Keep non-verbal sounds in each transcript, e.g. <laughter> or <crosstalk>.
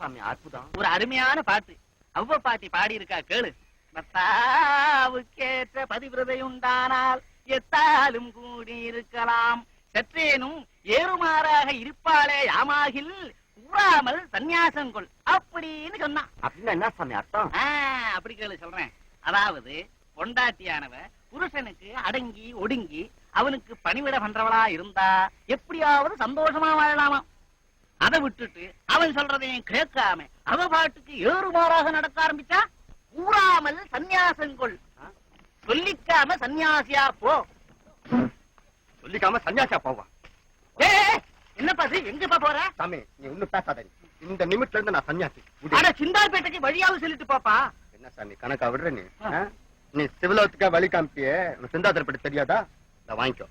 சாமி அற்புதம். ஒரு அருமையான பாட்டு. அவ்வ பாட்டி பாடி இருக்கா கேளு. பத்தாவுக்கேற்ற பதிவிரதை உண்டானால் எத்தாலும் கூடி இருக்கலாம் சற்றேனும் ஏறுமாறாக இருப்பாளே யாமாகில் கூறாமல் சந்நியாசங்கொள் அப்படின்னு சொன்னான் அப்படின்னா என்ன சாமி அர்த்தம்? அப்படி கேளு சொல்றேன். அதாவது பொண்டாட்டியானவ புருஷனுக்கு அடங்கி ஒடுங்கி அவனுக்கு பணிவிட பண்றவளா இருந்தா எப்படியாவது சந்தோஷமா வாழலாமா அதை விட்டுட்டு அவன் சொல்றதையும் கேட்காம அவ பாட்டுக்கு ஏறுமாறாக நடக்க ஆரம்பிச்சா? கூறாமல் சந்நியாசங்கொள் சொல்லிக்காம சந்நியாசியா போ. சொல்லிக்காம சன்னியாசியா போவான் ஏ என்னப்பா இது? எங்கப்பா போற? சாமி நீ ஒண்ணும் பேசாத. இந்த நிமிட்ல இருந்து நான் சன்னியாசி. ஆனா சிந்தால்பேட்டைக்கு வழியாவது சொல்லிட்டு பாப்பா. என்ன சாமி கணக்கா விடுற நீ? நீ சிவலோகத்துக்கா வழி காமிப்பியே? உனக்கு சிந்தாத்திரப்பட்டு தெரியாதா? இத வாங்கிக்கோ.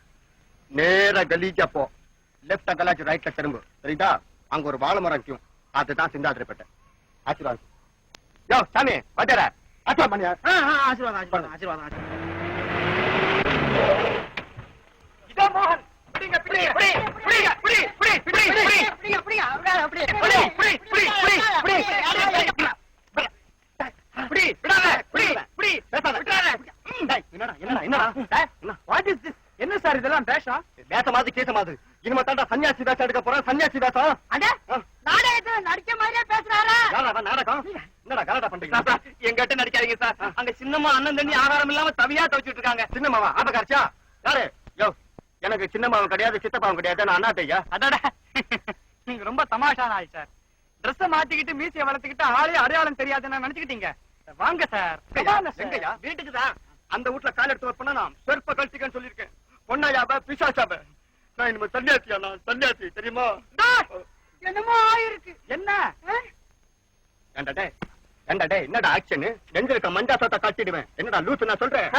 நேரா கலீஜா போ. லெப்டா கலாச்சு ரைட்ல திரும்ப. சரிதா அங்க ஒரு வாழை மரம் இருக்கும் அதுதான் சிந்தாத்திரப்பேட்டை ஆசீர்வாதம். யோ சாமி வாத்தியார ஆசீர்வாதம் பண்ணியா? ஆசீர்வாதம் ஆசீர்வாதம் ஆசீர்வாதம். ஆசீர்வாதம் நாடகம். என்னடா கலாட்டா பண்றீங்க? எங்கிட்ட நடிக்காதீங்க சார். அங்க சின்னம்மா அண்ணன் தண்ணி ஆகாரம் இல்லாம தவியா தவிச்சிட்டு இருக்காங்க சின்னம்மாவா ஆபகாரிச்சா யாரு? யோ எனக்கு சின்னம்மாவும் கிடையாது சித்தப்பாவும் கிடையாது. நான் அண்ணாத்தையா அடடா. நீங்க ரொம்ப தமாஷான ஆள் சார். Dress மாத்திக்கிட்டு மீசைய வளர்த்துக்கிட்டு ஆளே அடையாளம் தெரியாதுன்னு நினைச்சுக்கிட்டீங்க. வாங்க சார். வீட்டுக்கு தான். அந்த வீட்ல கால் எடுத்து வைப்பா நான் செருப்ப கழிச்சுக்கன்னு சொல்லியிருக்கேன். பொண்ணாயாப பிசாசாப நான் இனிமே சன்னியாசியா? நான் சன்னியாசி தெரியுமா? என்னமோ ஆயிருக்கு. என்ன? ஏண்டா டேய்? ஏண்டா டேய் என்னடா ஆக்ஷன் நெஞ்சிருக்க மஞ்சா சத்த காட்டிடுவேன். என்னடா லூசு நான் சொல்றேன்?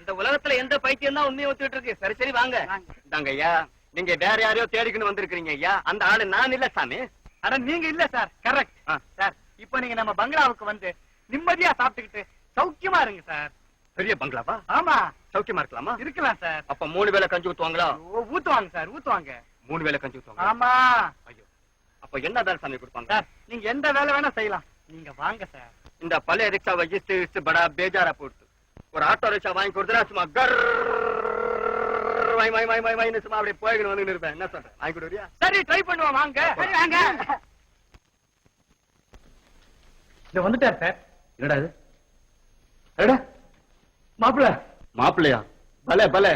இந்த உலகத்துல எந்த பைத்தியம் தான் உண்மையை ஒத்துட்டு இருக்கு? சரி சரி வாங்க. இந்தாங்க ஐயா. நீங்க வேற யாரையோ தேடிக்கணும் வந்திருக்கீங்க ஐயா. அந்த ஆளு நான் இல்ல சாமி. அட நீங்க இல்ல சார். கரெக்ட் ஆ. சார் இப்போ நீங்க நம்ம பங்களாவுக்கு வந்து நிம்மதியா சாப்பிட்டுக்கிட்டு சௌக்கியமா இருங்க சார். பெரிய பங்களாவா? ஆமா. சௌக்கியமா இருக்கலாமா? இருக்கலாம் சார். அப்ப மூணு வேளை கஞ்சி ஊத்துவாங்களா? ஓ, ஊத்துவாங்க சார் ஊத்துவாங்க. மூணு வேளை கஞ்சி ஊத்துவாங்க ஆமா. ஐயோ. அப்ப என்ன வேலை சாமி கொடுப்பாங்க? சார் நீங்க எந்த வேலை வேணா செய்யலாம். நீங்க வாங்க சார். இந்த பழைய ரிக்ஷாவை இஸ்து இஸ்து படா பேஜாரா போட்டு. ஒரு ஆட்டோ ரிக்ஷா வாங்கி கொடுத்தா சும்மா கர் வை வை வை வை வைன்னு சும்மா அப்படியே போய்கிட்டு வந்து இருப்பேன். என்ன சொல்றேன் வாங்கி கொடுறியா சரி ட்ரை பண்ணுவோம். வாங்க. சரி வாங்க. இந்த வந்துட்டார் சார். என்னடா இது? அடடா மாப்பிள்ள. மாப்பிள்ளையா? பலே பலே.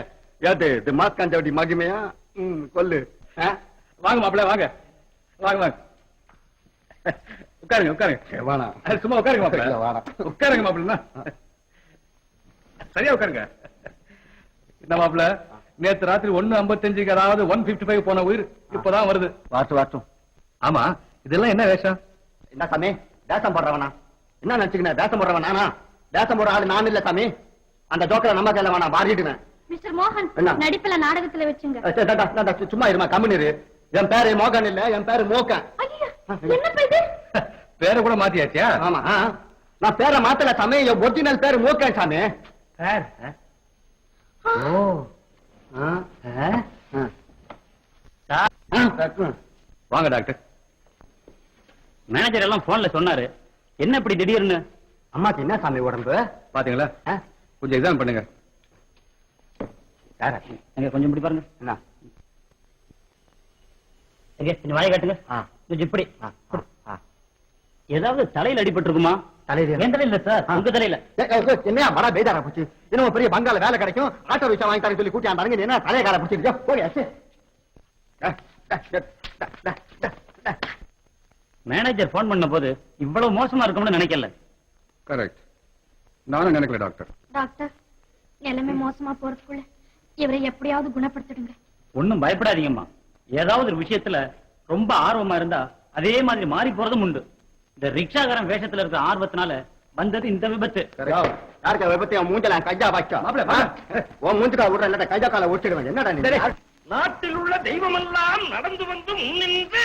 ஏது இது மாஸ்காஞ்சவடி மகிமையா? ம் கொல்லு? வாங்க மாப்பிள்ள வாங்க. வாங்க வாங்க. உட்காருங்க உட்காருங்க. வேணாம் சும்மா உட்காருங்க இல்ல, மாப்பிள்ள வேணாம். உட்காருங்க மாப்பிள்ள சரியா உட்காருங்க. என்ன மாப்பிள்ள? நேத்து ராத்திரி ஒண்ணு ஐம்பத்தஞ்சுக்கு அதாவது ஒன் பிப்டி ஃபைவ் போன உயிர் இப்பதான் வருது. வாட்டும் வாட்டும். ஆமா. இதெல்லாம் என்ன வேஷம்? என்ன சாமி? வேஷம் போடுறவனா? என்ன நினைச்சுக்கின? வேஷம் போடுறவன் நானா? வேஷம் போடுற ஆளு நான் இல்ல சாமி. அந்த ஜோக்கரை நம்ம கையில வேணாம் மாறிடுவேன் மிஸ்டர் மோகன்? நடிப்புல நாடகத்துல வச்சுங்க. சும்மா இருமா கம்முனிரு. என் பேரு மோகன் இல்ல என் பேரு மோகன். <laughs> பேரை கூட மாத்தியாச்சியா ஆமா. நான் பேரை மாத்தல சாமி என் ஒரிஜினல் பேரு மோகன் சாமி. சார் ஓ. வாங்க டாக்டர். மேனேஜர் எல்லாம் போன்ல சொன்னாரு. என்ன இப்படி திடீர்னு? அம்மாக்கு என்ன சாமி உடம்பு? பாத்தீங்களா? கொஞ்சம் எக்ஸாம் பண்ணுங்க. கொஞ்சம் இப்படி பாருங்க. என்ன? வாயை காட்டுங்க. ஆ, கொஞ்சம் இப்படி. ஏதாவது தலையில அடிபட்டு இருக்குமா தலையில? என் தலையில சார். உங்க தலையில. என்னையா? மழை பேஜாரா போச்சு. இன்னும் பெரிய பங்கால வேலை கிடைக்கும். ஆட்டோ ரிக்ஷா வாங்கி சொல்லி கூட்டி ஆண்டாங்க என்ன தலைய கால பிடிச்சிருக்கோ மேனேஜர் போன் பண்ண போது இவ்வளவு மோசமா இருக்கும்னு நினைக்கல. கரெக்ட் நானும் நினைக்கல டாக்டர். டாக்டர் நிலைமை மோசமா போறதுக்குள்ள இவரை எப்படியாவது குணப்படுத்திடுங்க. ஒண்ணும் பயப்படாதீங்கம்மா. ஏதாவது ஒரு விஷயத்துல ரொம்ப ஆர்வமா இருந்தா அதே மாதிரி மாறி போறதும் உண்டு. இந்த ரிக்ஷாகாரன் வேஷத்துல இருக்கிற ஆர்வத்தினால வந்தது இந்த விபத்து. யாருக்கு விபத்து? மூஞ்சல கையா வா. உன் மூஞ்சுக்கா விடுற இல்ல கையா கால ஒடிச்சிடுவேன் என்னடா நீ? நாட்டில் உள்ள தெய்வமெல்லாம் நடந்து வந்து முன்னின்று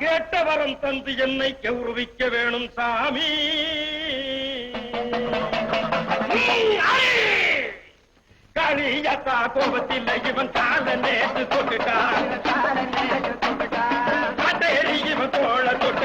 கேட்ட வரம் தந்து என்னை கௌரவிக்க வேணும் சாமி. காளியத்தா கோபத்தில் இவன் கால நேற்று தொட்டுட்டான்.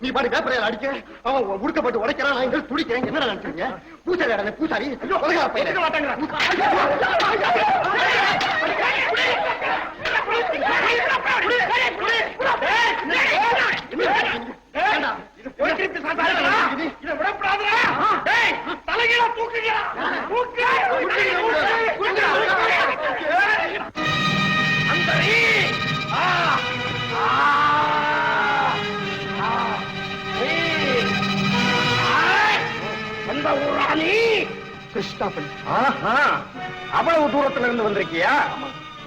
நீ பாடு வேப்பரையில அடிக்க அவன் உடுக்கப்பட்டு உடைக்கிறான் நான் இங்க துடிக்கிறேன் என்ன நினைச்சிருக்கீங்க பூசாரி அடனே பூசாரி தலைகீழ தூக்குங்க கிருஷ்ணாபள்ளி ஆஹா அவ்வளவு தூரத்துல இருந்து வந்திருக்கியா?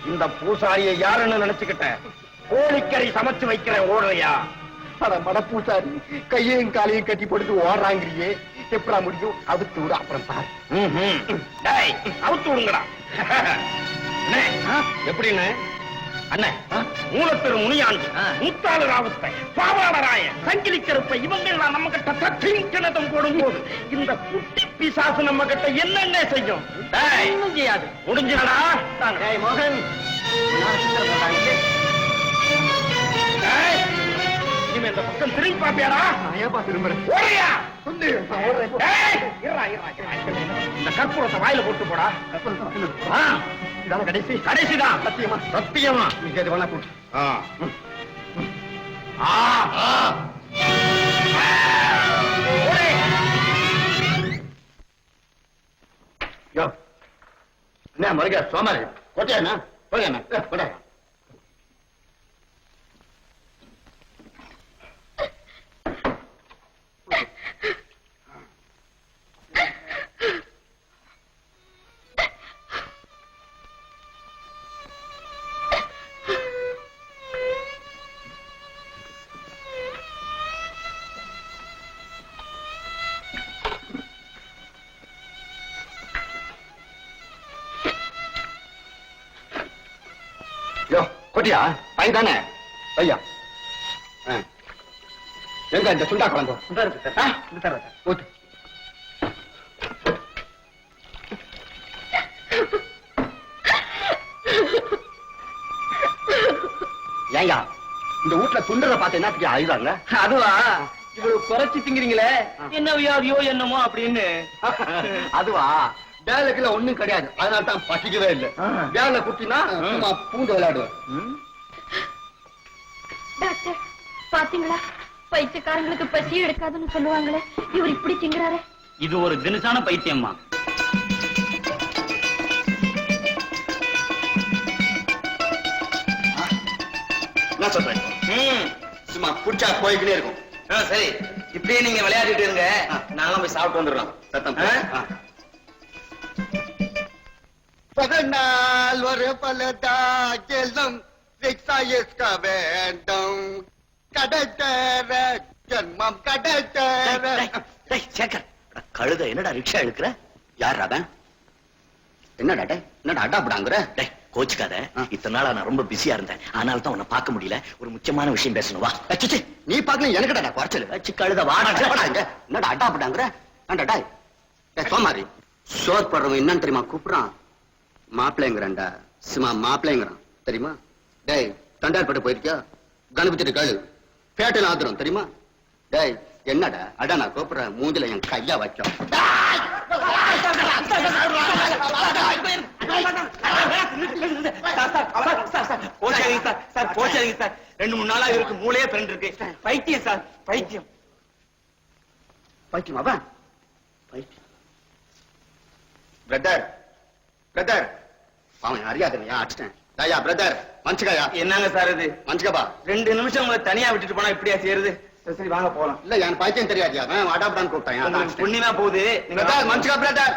இந்த பூசாரியை யாருன்னு நினைச்சுக்கிட்ட? கோழிக்கறி சமைச்சு வைக்கிறேன் ஓடுறியா? அட மட பூசாரி கையையும் காலையும் கட்டி போட்டு ஓடுறாங்கிறியே. எப்படா முடியும்? அவுத்து விடு அப்புறம் பாரு. அவுத்து விடுங்கடா. <laughs> எப்படின்னு? அண்ணே மூலத்திரு முனியாண்டி முத்தாளு ராவத்தை பாவாடராய சங்கிலி கருப்பை இவங்க எல்லாம் நம்ம கிட்ட தட்டிங்கனதம் போடும் போது இந்த குட்டி பிசாசு நம்ம கிட்ட என்னென்ன செய்யும்? டேய், செய்யாது. முடிஞ்சுடா மோகன். இந்த பக்கம் திரும்பி பாப்பியாடா நான் ஏப்பா இந்த கற்பூரத்தை வாயில போட்டு போடா. இதான கடைசி. கடைசிதான் சத்தியமா? சத்தியமா? நீ கேது வேணா கூட்டு. என்ன மறுக்க சோமாரி? கொட்டியாண்ணா போயண்ணா கொடா யோ கொட்டியா பையன் தானே? பையா. எங்க இந்த சுண்டா குழம்பு? ஊத்து ஏயா இந்த வீட்டுல துண்டுற பார்த்து என்ன அழுதாங்க அதுவா? இவ்வளவு குறைச்சு திங்கிறீங்களே. என்ன வியாதியோ என்னமோ அப்படின்னு. அதுவா? வேலைக்குள்ள ஒண்ணும் கிடையாது. அதனால தான் பசிக்கவே இல்லை. வேலை குட்டினா சும்மா பூந்து விளையாடுவேன். டாக்டர் பாத்தீங்களா? பைத்தியக்காரங்களுக்கு பசி எடுக்காதுன்னு சொல்லுவாங்களே. இவர் இப்படி திங்குறாரு. இது ஒரு தினசான பைத்தியம்மா. என்ன சொல்றேன் ம். சும்மா குடிச்சா போய்கிட்டே இருக்கும். சரி. இப்படியே நீங்க விளையாடிட்டு இருங்க. நாங்களும் போய் சாப்பிட்டு வந்துடுறோம். சத்தம்? பகனால் ஒரு பலதாகெல்லாம் விக்ஸாயிஸ்க வேண்டும். கடத்தர ஜன்மம் கடத்தர சேகர் கழுத என்னடா ரிக்ஷா இழுக்கிற? யார் அவன் என்னடா டே என்னடா அடாப்படாங்கிற டேய் கோச்சுக்காத. இத்தனை நாளா நான் ரொம்ப பிஸியா இருந்தேன். அதனால தான் உன்னை பார்க்க முடியல. ஒரு முக்கியமான விஷயம் பேசணும். வா. அச்சச்சே, நீ பாக்கணும் எனக்கு டா குறைச்சல். அச்சு கழுத வாடா. என்னடா அடாப்படாங்கிற ஏன்டா டேய் டேய் சோமாரி சோர் போடுறவன் என்னன்னு தெரியுமா கூப்பிடுறான்? மாப்பிள்ளைங்கிறான்டா. சும்மா மாப்பிள்ளைங்கிறான். தெரியுமா? டேய் தண்டார்பட்டு போயிருக்கியா? கணபதி கழு பேட்டையில் ஆத்துறோம் தெரியுமா? டேய் என்னடா? அடா நான் கூப்பிடுறேன். மூஞ்சில என் கையா வைக்கும். போச்சாதீங்க சார் சார் போச்சாதீங்க சார் ரெண்டு மூணு நாளா இருக்கு மூளையே பிறண்டு இருக்கு பைத்தியம் சார் பைத்தியம் பைத்தியம் அவன். பைத்தியம். பிரதர் பிரதர் அவன் அறியாதனையா அடிச்சிட்டேன். தாயா பிரதர் மன்சுகாயா என்னங்க சார் இது? மன்சுகபா ரெண்டு நிமிஷம் உங்களை தனியா விட்டுட்டு போனா இப்படியா செய்யறது? சரி, வாங்க போலாம். இல்ல என் பைத்தியம் தெரியாது அவன் அடாப்டான்னு கூப்பிட்டான் புண்ணியமா போகுது. பிரதர். மன்சுகா பிரதர்